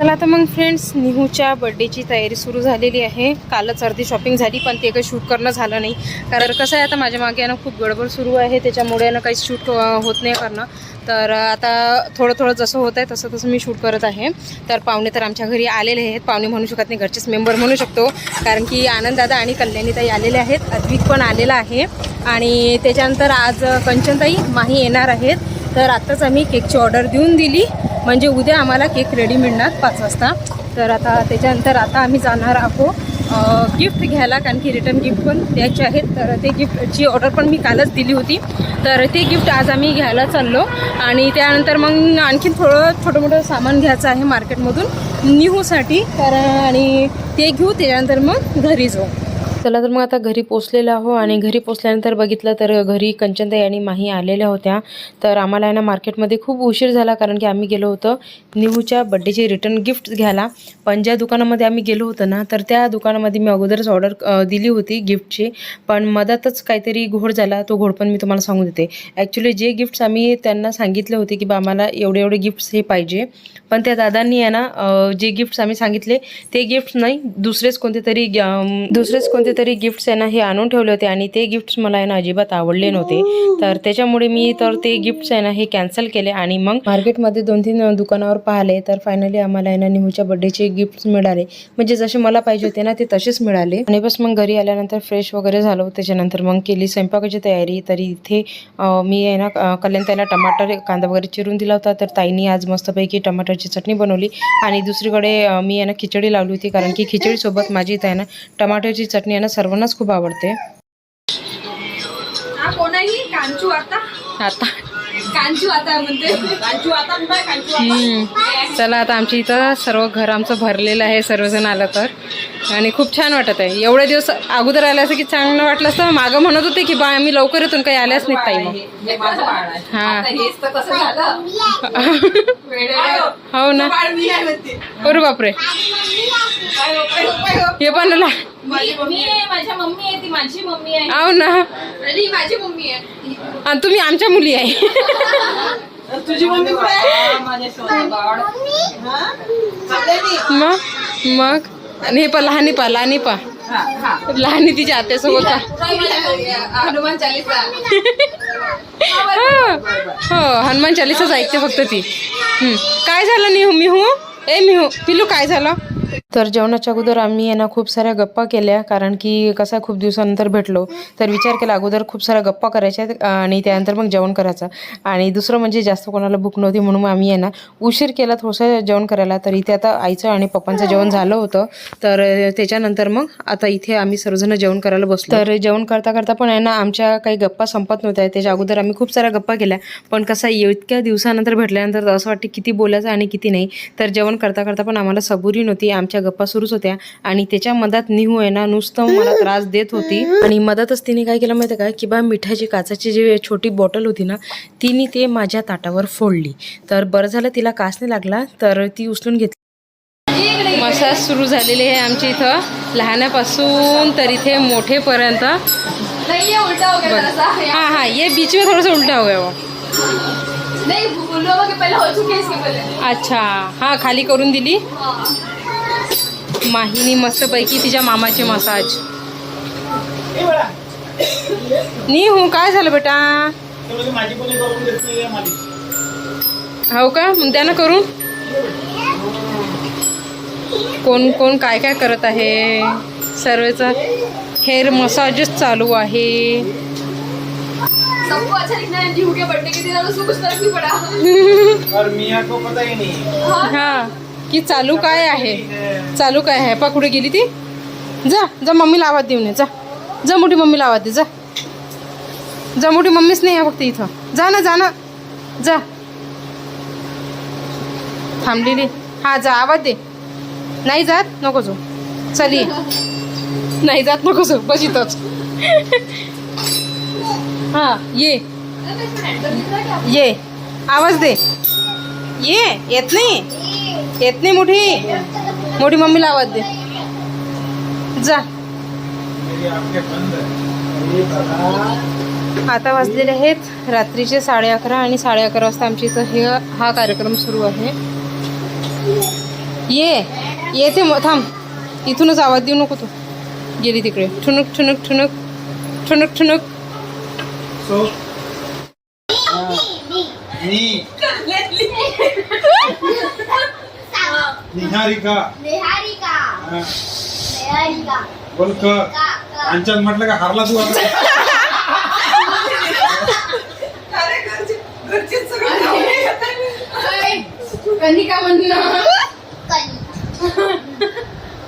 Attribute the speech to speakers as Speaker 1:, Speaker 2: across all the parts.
Speaker 1: चला आता मग फ्रेंड्स निहूच्या बड्डेची तयारी सुरू झालेली आहे. कालच अर्धी शॉपिंग झाली पण ते काही शूट करणं झालं नाही. कारण कसं आहे आता माझ्या मागे यानं खूप गडबड सुरू आहे. त्याच्यामुळे यानं काही शूट होत नाही करणं. तर आता थोडं थोडं जसं होत आहे तसं तसं मी शूट करत आहे. तर पाहुणे तर आमच्या घरी आलेले आहेत. पाहुणे म्हणू शकत नाही घरचेच मेंबर म्हणू शकतो. कारण की आनंददादा आणि कल्याणीताई आलेले आहेत. अद्विक पण आलेला आहे. आणि त्याच्यानंतर आज कंचनताई माही येणार आहेत. तर आत्ताच आम्ही केकची ऑर्डर देऊन दिली. म्हणजे उद्या आम्हाला केक रेडी मिळणार पाच वाजता. तर आता त्याच्यानंतर आता आम्ही जाणार आहोत. गिफ्ट घ्यायला कारण की रिटर्न गिफ्ट पण द्यायचे आहेत. तर ते गिफ्टची ऑर्डर पण मी कालच दिली होती. तर ते गिफ्ट आज आम्ही घ्यायला चाललो. आणि त्यानंतर मग आणखीन थोडं छोटं मोठं सामान घ्यायचं आहे मार्केटमधून निहूसाठी. तर आणि ते घेऊ त्याच्यानंतर मग घरी जाऊ. चला तर मग आता घरी पोचलेलो आहो आणि घरी पोचल्यानंतर बघितलं तर घरी कंचनताई आणि माही आलेल्या होत्या. तर आम्हाला आहे ना मार्केटमध्ये खूप उशीर झाला कारण की आम्ही गेलो होतो निहूच्या बड्डेचे रिटर्न गिफ्ट घ्यायला. पण ज्या दुकानामध्ये आम्ही गेलो होतो ना तर त्या दुकानामध्ये मी अगोदरच ऑर्डर दिली होती गिफ्टची पण मधातच काहीतरी घोड झाला तो घोड पण मी तुम्हाला सांगू देते. ॲक्च्युली जे गिफ्ट्स आम्ही त्यांना सांगितले होते की बा आम्हाला एवढे एवढे गिफ्ट्स हे पाहिजे. पण त्या दादांनी आहे ना जे गिफ्ट्स आम्ही सांगितले ते गिफ्ट्स नाही दुसरेच कोणते तरी दुसरेच कोणते तरी गिफ्ट्स आहे ना हे आणून ठेवले होते आणि ते गिफ्ट्स मला आहे ना अजिबात आवडले नव्हते. तर त्याच्यामुळे मी तर ते गिफ्ट्स आहे ना हे कॅन्सल केले आणि मग मार्केटमध्ये दोन तीन दुकानावर पाहिले तर फायनली आम्हाला आहे ना निहूच्या बड्डेचे गिफ्ट्स मिळाले. म्हणजे जसे मला पाहिजे होते ना ते तसेच मिळाले. आणि बस मग घरी आल्यानंतर फ्रेश वगैरे झालो त्याच्यानंतर मग केली स्वयंपाकाची तयारी. तरी इथे मी आहे ना कल्याण ताईला टमाटर कांदा वगैरे चिरून दिला होता. तर ताईनी आज मस्तपैकी टमाटरची चटणी बनवली. आणि दुसरीकडे मी आहे ना खिचडी लावली होती. कारण की खिचडीसोबत माझी इथे आहे ना टमाटरची चटणी ना सर्वांनाच खूप आवडते.
Speaker 2: हा आता.
Speaker 1: आता.
Speaker 2: कांचू आता म्हणते. कांचू आता काय कांचू
Speaker 1: हम्म. चला आता आमच्या इथं सर्व घर आमचं भरलेलं आहे सर्वजण आलं तर. आणि खूप छान वाटत आहे. एवढे दिवस अगोदर आले असं की चांगलं वाटलं असतं. मागं म्हणत होते की बा आम्ही लवकर येतून काही आल्याच नाहीत ताई मग.
Speaker 2: हे माझं बाळ आहे.
Speaker 1: हा. हो ना. अरे बापरे.
Speaker 2: हो,
Speaker 1: पण ला
Speaker 2: माझी मम्मी आहे. माझ्या मम्मी आहे ती माझी मम्मी आहे.
Speaker 1: हो ना.
Speaker 2: आणि ही माझी मम्मी आहे.
Speaker 1: आणि तुम्ही आमच्या मुली आहे.
Speaker 2: तुझी मम्मी माझे
Speaker 1: मग? मग? आणि हे पण लहानी पा लहानी पा लहानी तिच्या आत्यासोबत पा
Speaker 2: हनुमान चालीसा.
Speaker 1: हा. हो हनुमान चालीसाच ऐकते फक्त ती. काय झालं निहू मिहू? ए मिहू पिलू काय झालं? तर जेवणाच्या अगोदर आम्ही यांना खूप साऱ्या गप्पा केल्या कारण की कसा खूप दिवसानंतर भेटलो तर विचार केला अगोदर खूप साऱ्या गप्पा करायच्या आणि त्यानंतर मग जेवण करायचं. आणि दुसरं म्हणजे जास्त कोणाला भूक नव्हती म्हणून मग आम्ही यांना ना उशीर केला थोडंसं जेवण करायला तर इथे आता आईचं आणि पप्पांचं जेवण झालं होतं. तर त्याच्यानंतर मग आता इथे आम्ही सर्वजण जेवण करायला बसलो. तर जेवण करता करता पण यांना ना आमच्या काही गप्पा संपत नव्हत्या त्याच्या अगोदर आम्ही खूप साऱ्या गप्पा केल्या. पण कसं इतक्या दिवसानंतर भेटल्यानंतर असं वाटतं किती बोलायचं आणि किती नाही. तर जेवण करता करता पण आम्हाला सबुरी नव्हती आमच्या गप्पा सुरूच होत्या. आणि त्याच्या मधात निहू आहे ना नुसतं मला त्रास देत होती. आणि मधातच तिने काय केलं माहिती आहे का? की बा मिठाची काचाची जी छोटी बॉटल होती ना तिने ते माझ्या ताटावर फोडली. तर बरं झालं तिला कास नाही लागला तर ती उचलून घेतली. मसाज सुरू झालेली आहे आमच्या इथं. लहानापासून तर इथे मोठेपर्यंत.
Speaker 2: हो
Speaker 1: हाँ हाँ ये बीच में थोड़ा सा उल्टा हो गया वो.
Speaker 2: नहीं पहले हो चुके इसके पहले.
Speaker 1: अच्छा. हां खाली करून दिली. माहिनी मस्तपैकी तिच्या मामाची मसाज. नी हो काय झालं बेटा?
Speaker 3: माझी कोणी करून देत नाही माझी
Speaker 1: हो का? द्या ना करून कोण कोण काय काय करत आहे? सर्वेचा हेअर मसाजच चालू आहे.
Speaker 2: सबको अच्छा दिखना है जीहू के बर्थडे के दिन और उसको कुछ फर्क नहीं पड़ा.
Speaker 3: और मियाँ को पता ही नहीं.
Speaker 1: हा. की चालू काय आहे? चालू काय आहे? पा कुठे गेली ती? जा जा मम्मीला आवाज देऊन ये जा. जा मोठी मम्मीला आवाज दे जा. जा मोठी मम्मीच नाही आहे फक्त इथं. जा ना जा ना. जा. थांबलेली. हा जा आवाज दे. नाही जात? नको जो चल. ये नाही जात नको जो बस इथंच. हा ये. ये. आवाज दे. ये येत नाही. येत नाही मोठी. मोठी मम्मीला आवाज दे. जा.
Speaker 3: है
Speaker 1: आता वाजलेले आहेत रात्रीचे साडे अकरा आणि साडे अकरा वाजता आमच्या इथं हे हा कार्यक्रम सुरू आहे. ये येते थांब. इथूनच आवाज देऊ नको तू. गेली तिकडे. ठुणुक ठुणुक ठुणुक. ठुणुक ठुणुक.
Speaker 3: सो नी निहारिका.
Speaker 2: निहारिका.
Speaker 3: हा. कांचन म्हटलं का हारला तू आता?
Speaker 2: कनिका म्हणणं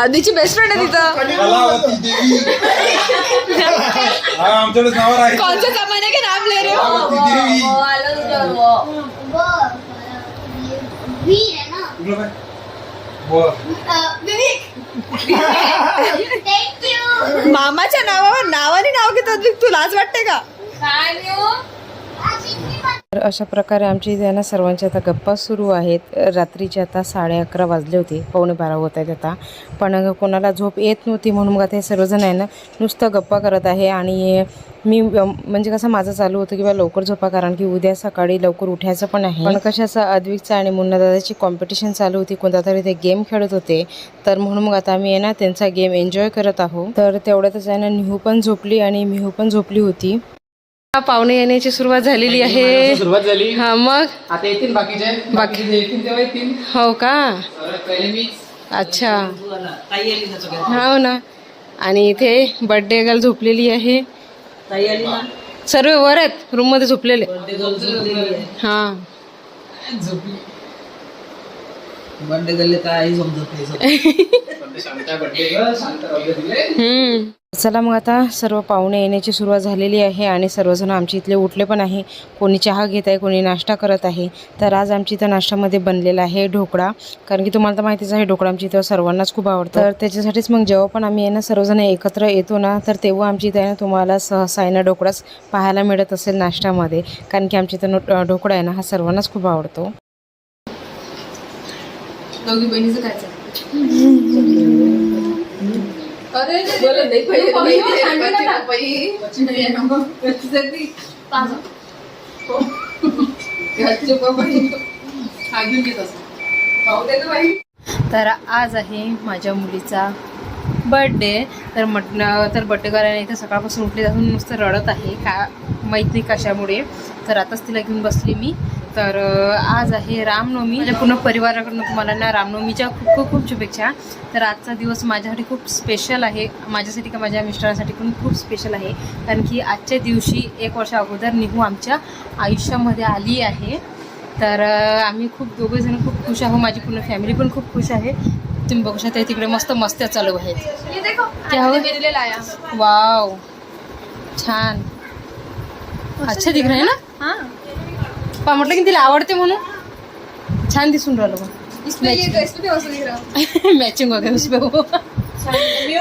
Speaker 4: आधीची बेस्ट फ्रेंड आहे तिथं.
Speaker 3: कलावती देवी. हा आमच्याकडे नाव आहे.
Speaker 4: कौन सा जमाने के नाम ले रहे हो.
Speaker 3: कलावती देवी.
Speaker 2: वीर आहे ना
Speaker 3: तुला काय बोल
Speaker 2: थँक्यू
Speaker 4: मामाच्या नावावर नावाने नाव घेतात तू लाज वाटते का?
Speaker 1: तर अशा प्रकारे आमची इथे आहे ना सर्वांच्या आता गप्पा सुरू आहेत. रात्रीचे आता साडे अकरा वाजले होते. पावणे बारा होत आहेत आता. पण कोणाला झोप येत नव्हती म्हणून मग आता हे सर्वजण आहे ना नुसतं गप्पा करत आहे. आणि मी म्हणजे कसं माझं चालू होतं की बा लवकर झोपा कारण की उद्या सकाळी लवकर उठायचं पण आहे. पण कशाचं अद्विकचं आणि मुन्ना दादाची कॉम्पिटिशन चालू होती. कोणता तरी ते गेम खेळत होते. तर म्हणून मग आता आम्ही आहे ना त्यांचा गेम एन्जॉय करत आहोत. तर तेवढ्यातच आहे ना निहू पण झोपली आणि मिहू पण झोपली होती. पाहुणे येण्याची सुरुवात झालेली आहे.
Speaker 5: सुरुवात झाली.
Speaker 1: हा मग?
Speaker 5: आता येतील बाकीचे.
Speaker 1: बाकी-
Speaker 5: जे येतील तेव्हा येतील.
Speaker 1: हो का?
Speaker 5: पहिले मी
Speaker 1: अच्छा. हो ना. आणि इथे बर्थडे गर्ल झोपलेली आहे. सर्व वर आहेत रूममध्ये झोपलेले. हा.
Speaker 6: बर्थडे काय समजत नाही.
Speaker 1: चला मग आता सर्व पाहुणे येण्याची सुरुवात झालेली आहे आणि सर्वजण आमच्या इथले उठले पण आहे. कोणी चहा घेत आहे कोणी नाश्ता करत आहे. तर आज आमच्या इथं नाश्त्यामध्ये बनलेला आहे ढोकळा. कारण की तुम्हाला तर माहितीच आहे ढोकळा आमच्या इथं सर्वांनाच खूप आवडतं. तर त्याच्यासाठीच मग जेव्हा पण आम्ही आहे ना सर्वजण एकत्र येतो ना तर तेव्हा आमच्या इथं आहे ना तुम्हाला सहसा आहे ना ढोकळाच पाहायला मिळत असेल नाश्त्यामध्ये. कारण की आमच्या इथं नो- ढोकळा आहे ना हा सर्वांनाच खूप आवडतो.
Speaker 4: दोघी बहिणीचं काय
Speaker 1: तर आज आहे माझ्या मुलीचा बर्थडे तर म्हटलं तर बर्थडे करायला इथं सकाळपासून उठले जाऊन नुसतं रडत आहे. का माहीत नाही कशामुळे. तर आताच तिला घेऊन बसली मी. तर आज आहे रामनवमी. माझ्या पूर्ण परिवाराकडून तुम्हाला ना रामनवमीच्या खूप खूप खूप शुभेच्छा. तर आजचा दिवस माझ्यासाठी खूप स्पेशल आहे. माझ्यासाठी का माझ्या मिस्टरांसाठी पण खूप स्पेशल आहे. कारण की आजच्या दिवशी एक वर्षा अगोदर निहू आमच्या आयुष्यामध्ये आली आहे. तर आम्ही खूप दोघंजण खूप खुश आहोत. माझी पूर्ण फॅमिली पण खूप खुश आहे. तुम्ही बघू शकता तिकडे मस्त मस्त्या चालू आहेत.
Speaker 2: लाया
Speaker 1: वाव. छान. अच्छा दिख रहा है ना?
Speaker 2: हाँ.
Speaker 1: पा म्हटलं की तिला आवडते म्हणून. छान दिसून राहिलं मग मॅचिंग वगैरे हो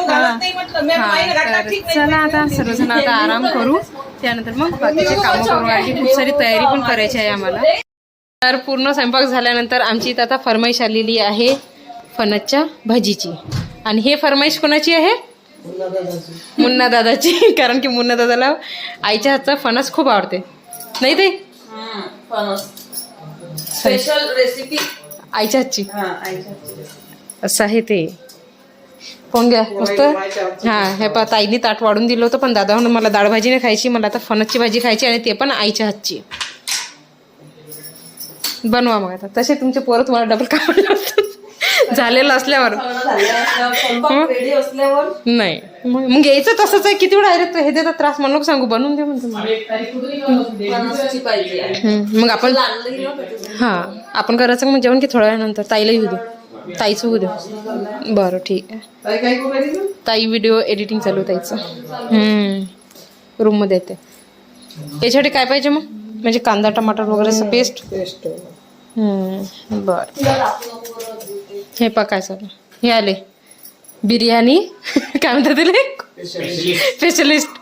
Speaker 1: हा. हा, चला आता सर्वजण आता आराम करू. त्यानंतर मग बाकीचे कामं करू. आणि खूप सारी तयारी पण करायची आहे आम्हाला. तर पूर्ण स्वयंपाक झाल्यानंतर आमची इथं आता फरमाईश आलेली आहे फणसच्या भाजीची. आणि हे फरमाईश कोणाची आहे? मुन्ना दादाची. कारण की मुन्ना दादाला आईच्या हातचा फणस खूप आवडते. नाही ते?
Speaker 6: स्पेशल रेसिपी
Speaker 1: आईच्या हातची असं आहे ते. कोण घ्या? मस्त हा हे पा ताईने ताट वाढून दिलं होतं पण दादा म्हणून मला डाळ भाजी नाही खायची मला आता फणसची भाजी खायची आणि ते पण आईच्या हातची बनवा मग आता. तसे तुमचे पोरं तुम्हाला डबल असतात. झालेलं असल्यावर. नाही. मग मग घ्यायचं तसंच आहे. किती वेळा डायरेक्ट हे देतात त्रास? म्हणून नको सांगू. बनवून दे म्हणतो हम्म, मग आपण हा. आपण करायचं मग जेवण की थोड्या वेळानंतर? ताईला येऊ दे. ताईचं होऊ दे. बरं ठीक आहे. ताई व्हिडिओ एडिटिंग चालू आहे ताईचं. रूममध्ये येते. याच्यासाठी काय पाहिजे मग? म्हणजे कांदा टमाटर वगैरे असं पेस्ट
Speaker 6: पेस्ट
Speaker 1: बर. हे पा काय चालू हे आले. बिर्याणी काय म्हणतात तिला स्पेशलिस्ट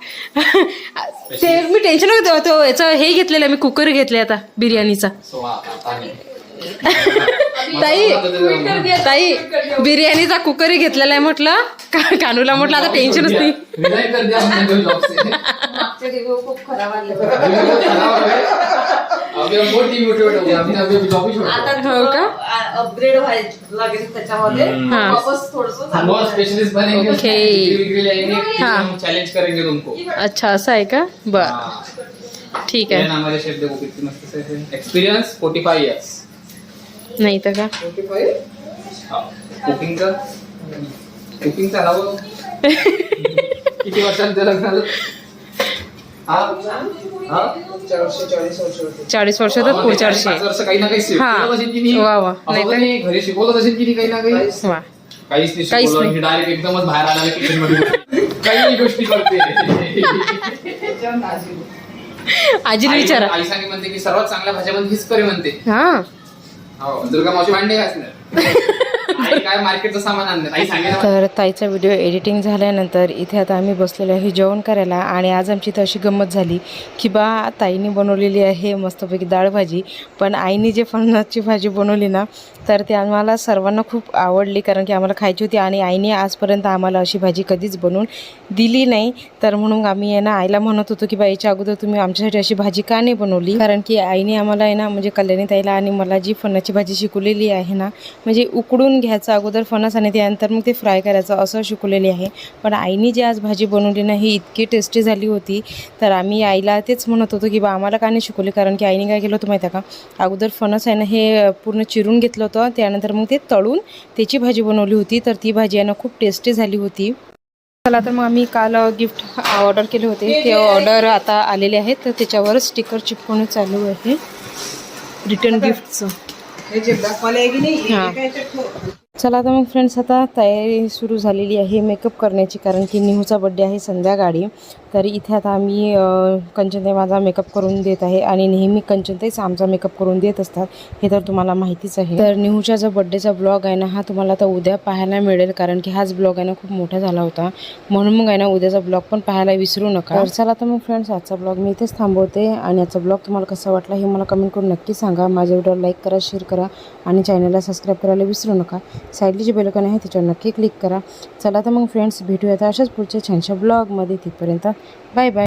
Speaker 1: ते मी टेन्शन होतं तो याचं हे घेतलेलं आहे मी कुकर घेतले आता बिर्याणीचा ताई ताई बिर्याणीचा कुकरही घेतलेला आहे म्हटलं का- कानूला म्हटलं आता टेन्शनच नाही का?
Speaker 6: अपग्रेड व्हायला लागेल त्याच्यामध्ये.
Speaker 1: हा.
Speaker 6: वापस थोडस
Speaker 5: स्पेशलिस्ट बनेंगे
Speaker 1: हाँ.
Speaker 5: चैलेंज करेंगे तुमको.
Speaker 1: अच्छा असं आहे का? बर.
Speaker 5: हाँ.
Speaker 1: ठीक
Speaker 5: ये
Speaker 1: आहे
Speaker 5: ना हमारे शेफ देखो कितनी मस्त से एक्सपीरियंस 45 इयर्स
Speaker 1: नाही तर का?
Speaker 5: कुकिंग का? कुकिंग चा हवं किती वर्षांचं लग्न झालं? हा.
Speaker 1: चाळीस वर्ष तर
Speaker 5: की नाही?
Speaker 1: वा वा. नाही
Speaker 5: घरी शिकवलं असेल की काही ना काही?
Speaker 1: वा
Speaker 5: काहीच नाही
Speaker 1: काहीच
Speaker 5: शिकवलं.
Speaker 1: नाही.
Speaker 5: डायरेक्ट एकदमच बाहेर आला किचनमध्ये काही गोष्टी करते.
Speaker 1: आजीला विचारा.
Speaker 5: आई सांगे म्हणते की सर्वात चांगल्या भाज्यामध्ये हीच करे म्हणते.
Speaker 1: हा.
Speaker 5: हो दुर्गा मावशी भांडे घासणार. काय मार्केटचं सामान
Speaker 1: तर ताईचा व्हिडिओ एडिटिंग झाल्यानंतर इथे आता आम्ही बसलेलो आहे जेवण करायला आणि आज आमची इथं अशी गंमत झाली की बा ताईने बनवलेली आहे मस्तपैकी डाळ भाजी. पण आईने जे फणसाची भाजी बनवली ना तर ती आम्हाला सर्वांना खूप आवडली कारण की आम्हाला खायची होती आणि आईने आजपर्यंत आम्हाला अशी भाजी कधीच बनवून दिली नाही. तर म्हणून आम्ही आहे ना आईला म्हणत होतो की बाईच्या अगोदर तुम्ही आमच्यासाठी अशी भाजी का नाही बनवली? कारण की आईने आम्हाला आहे ना म्हणजे कल्याणी ताईला आणि मला जी फणाची भाजी शिकवलेली आहे ना म्हणजे उकडून घ्यायचं अगोदर फणस आणि त्यानंतर मग ते फ्राय करायचं असं शिकवलेली आहे. पण आईने जी आज भाजी बनवली ना ही इतकी टेस्टी झाली होती. तर आम्ही आईला तेच म्हणत होतो की बा आम्हाला का नाही शिकवली? कारण की आईने काय केलं होतं माहिती आहे का? अगोदर फणस आहे ना हे पूर्ण चिरून घेतलं होतं. त्यानंतर मग ते तळून त्याची भाजी बनवली होती. तर ती भाजी आहे ना खूप टेस्टी झाली होती. चला तर मग आम्ही काल गिफ्ट ऑर्डर केले होते. ते ऑर्डर आता आलेले आहेत. तर त्याच्यावर स्टिकर चिपकवणं चालू आहे. रिटर्न गिफ्टचं हां चला आता मग फ्रेंड्स आता तयारी सुरू झालेली आहे मेकअप करण्याची कारण की निहूचा बड्डे आहे संध्याकाळी. तर इथे आता आम्ही कंचनताई माझा मेकअप करून देत आहे आणि नेहमी कंचनताईच आमचा मेकअप करून देत असतात. हे तर तुम्हाला माहितीच आहे. तर निहूच्या जो बड्डेचा ब्लॉग आहे ना हा तुम्हाला आता उद्या पाहायला मिळेल कारण की हाच ब्लॉग आहे ना खूप मोठा झाला होता. म्हणून मग आहे ना उद्याचा ब्लॉग पण पाहायला विसरू नका. तर चला तर मग फ्रेंड्स आजचा ब्लॉग मी इथेच थांबवते आणि आजचा ब्लॉग तुम्हाला कसा वाटला हे मला कमेंट करून नक्की सांगा. माझ्या व्हिडिओ लाईक करा शेअर करा आणि चॅनलला सबस्क्राईब करायला विसरू नका. साईडली जी बेलकन आहे त्याच्यावर नक्की क्लिक करा. चला तर मग फ्रेंड्स भेटूयात अशाच पुढच्या छानशा ब्लॉगमध्ये तिथपर्यंत बाय बाय.